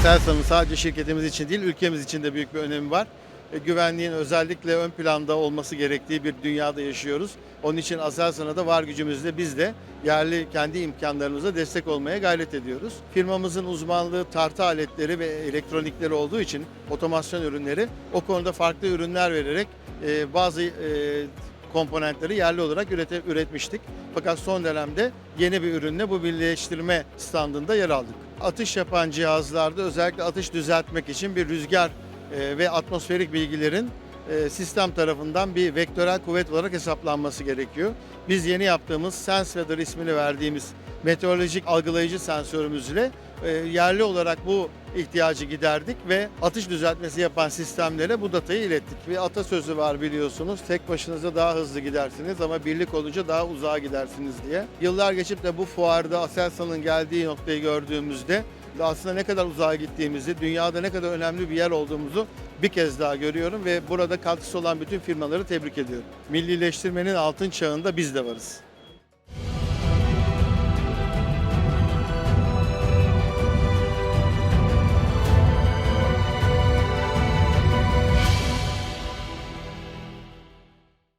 Aselsan'ın sadece şirketimiz için değil, ülkemiz için de büyük bir önemi var. E, güvenliğin özellikle ön planda olması gerektiği bir dünyada yaşıyoruz. Onun için Aselsan'a da var gücümüzle biz de yerli kendi imkanlarımıza destek olmaya gayret ediyoruz. Firmamızın uzmanlığı tartı aletleri ve elektronikleri olduğu için otomasyon ürünleri o konuda farklı ürünler vererek e, bazı e, komponentleri yerli olarak ürete, üretmiştik. Fakat son dönemde yeni bir ürünle bu birleştirme standında yer aldık. Atış yapan cihazlarda özellikle atış düzeltmek için bir rüzgar e, ve atmosferik bilgilerin sistem tarafından bir vektörel kuvvet olarak hesaplanması gerekiyor. Biz yeni yaptığımız SenseWeather ismini verdiğimiz meteorolojik algılayıcı sensörümüzle e, yerli olarak bu ihtiyacı giderdik ve atış düzeltmesi yapan sistemlere bu datayı ilettik. Bir atasözü var biliyorsunuz. Tek başınıza daha hızlı gidersiniz ama birlik olunca daha uzağa gidersiniz diye. Yıllar geçip de bu fuarda Aselsan'ın geldiği noktayı gördüğümüzde aslında ne kadar uzağa gittiğimizi, dünyada ne kadar önemli bir yer olduğumuzu bir kez daha görüyorum ve burada katkısı olan bütün firmaları tebrik ediyorum. Millileştirmenin altın çağında biz de varız.